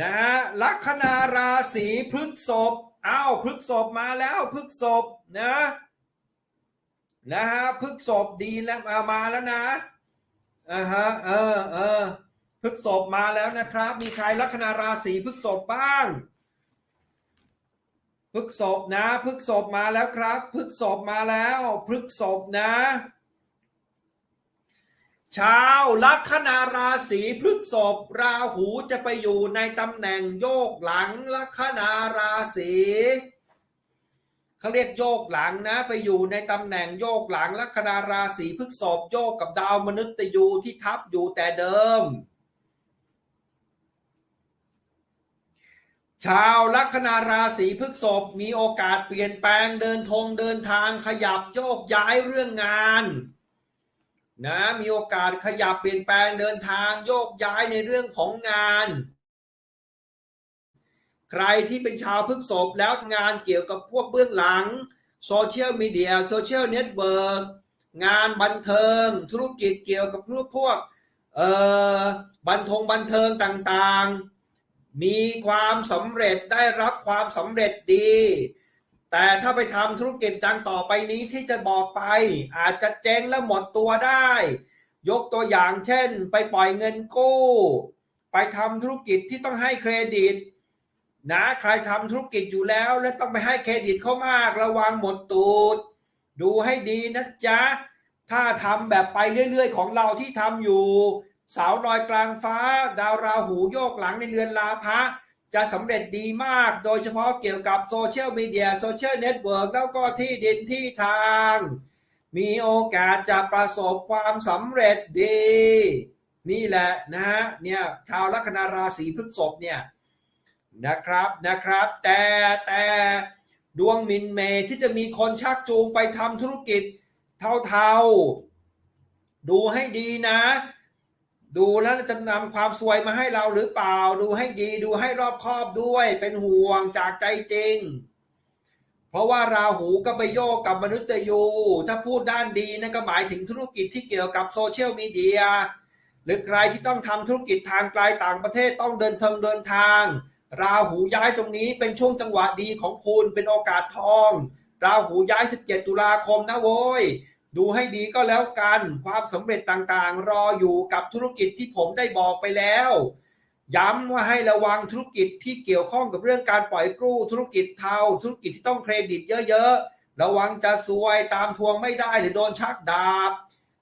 นะฮะลัคนาราศีพฤกษภอ้าวพฤกษภมาแล้วพฤกษภนะนะฮะพฤกษภดีแล้วมามาแล้วนะอ่าฮะเออเออพฤกษภมาแล้วนะครับ มีใครลัคนาราศีพฤกษภบ้างพฤกษภนะพฤกษภมาแล้วครับพฤกษภมาแล้วพฤกษภนะ ชาวลัคนาราศีพฤษภราหูจะไปอยู่ในตำแหน่งโยกหลังลัคนาราศีเขาเรียกโยกหลังนะไปอยู่ในตำแหน่งโยกหลังลัคนาราศีพฤษภโยกกับดาวมนุษย์ยูที่ทับอยู่แต่เดิม ชาวลัคนาราศีพฤษภมีโอกาสเปลี่ยนแปลงเดินทงเดินทางขยับโยกย้ายเรื่องงาน นะมีโอกาสขยับเปลี่ยนแปลงเดินทางโยกย้ายในเรื่องของงาน ใครที่เป็นชาวพฤกษภแล้วงานเกี่ยวกับพวกเบื้องหลังโซเชียลมีเดียโซเชียลเน็ตเวิร์กงานบันเทิง ธุรกิจเกี่ยวกับพวกพวกเอ่อบันทงบันเทิงต่างๆ มีความสำเร็จได้รับความสำเร็จดี แต่ถ้าไปทำธุรกิจดังต่อไปนี้ที่จะบอกไป อาจจะเจ๊งและหมดตัวได้ ยกตัวอย่างเช่น ไปปล่อยเงินกู้ ไปทำธุรกิจที่ต้องให้เครดิต นะใครทำธุรกิจอยู่แล้ว และต้องไปให้เครดิตเขามากระวังหมดตูด ดูให้ดีนะจ๊ะ ถ้าทำแบบไปเรื่อยๆ ของเราที่ทำอยู่ สาวลอยกลางฟ้า ดาวราหูโยกหลังในเรือนลาภะ จะสำเร็จดีมาก โดยเฉพาะเกี่ยวกับโซเชียลมีเดียโซเชียลเน็ตเวิร์กแล้วก็ที่ดินที่ทาง มีโอกาสจะประสบความสำเร็จดี นี่แหละนะฮะเนี่ยชาวลัคนาราศีพฤษภเนี่ยนะครับนะครับ แต่แต่ดวงมินเมที่จะมีคนชักจูงไปทำธุรกิจเท่าๆ ดูให้ดีนะ ดูแล้วจะนำความสวยมาให้เราหรือเปล่า ดูให้ดีดูให้รอบคอบด้วย เป็นห่วงจากใจจริง เพราะว่าราหูก็ไปโยกกับมนุษย์ยู ถ้าพูดด้านดีนั่นก็หมายถึงธุรกิจที่เกี่ยวกับโซเชียลมีเดียหรือใครที่ต้องทำธุรกิจทางไกลต่างประเทศต้องเดินทางเดินทาง ราหูย้ายตรงนี้เป็นช่วงจังหวะดีของคุณเป็นโอกาสทอง ราหูย้าย 17 ตุลาคมนะโว้ย ดูให้ดีก็แล้วกัน ความสำเร็จต่างๆ รออยู่กับธุรกิจที่ผมได้บอกไปแล้ว ย้ำว่าให้ระวังธุรกิจที่เกี่ยวข้องกับเรื่องการปล่อยกู้ธุรกิจเทาธุรกิจที่ต้องเครดิตเยอะๆ ระวังจะซวยตามทวงไม่ได้หรือโดนชักดาบ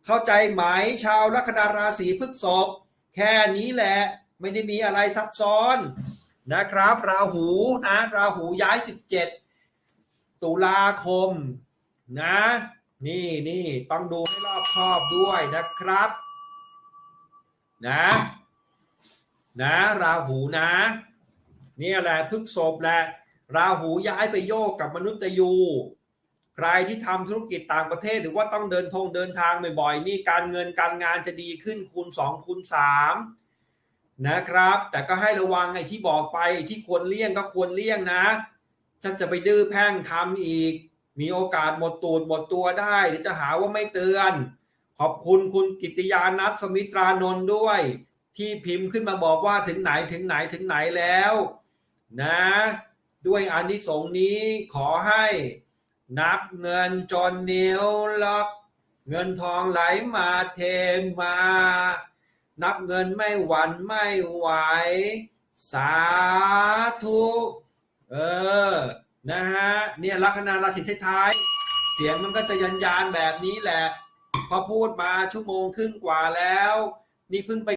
เข้าใจไหมชาวลัคนาราศีพฤษภแค่นี้แหละไม่ได้มีอะไรซับซ้อนนะครับ ราหูนะราหูย้าย 17 ตุลาคมนะ นี่นี่ต้องดูให้รอบคอบด้วยนะครับ นะ นะราหูนะนี่แหละพฤกษบแหละราหูย้ายไปโยกกับมนุษย์ยู ใครที่ทำธุรกิจต่างประเทศหรือว่าต้องเดินทงเดินทางบ่อยๆนี่การเงินการงานจะดีขึ้นคูณ2คูณ3นะครับ แต่ก็ให้ระวังไอ้ที่บอกไปที่ควรเลี่ยงก็ควรเลี่ยงนะถ้าจะไปดื้อแพ่งทำอีก มีโอกาสหมดตูดหมดตัวได้เดี๋ยวจะหาว่าไม่เตือน ขอบคุณคุณกิติยานัทสมิตรานนท์ด้วย ที่พิมพ์ขึ้นมาบอกว่าถึงไหนถึงไหนถึงไหนแล้ว นะ ด้วยอานิสงส์นี้ขอให้นับเงินจนนิ้วล็อก เงินทองไหลมาเทมา นับเงินไม่หวั่นไม่ไหว สาธุ เออ นะฮะเนี่ยลัคนาราศีท้ายๆเสียงมันก็จะยันยานแบบนี้แหละพอพูดมาชั่วโมงครึ่งกว่าแล้ว นี่เพิ่งไป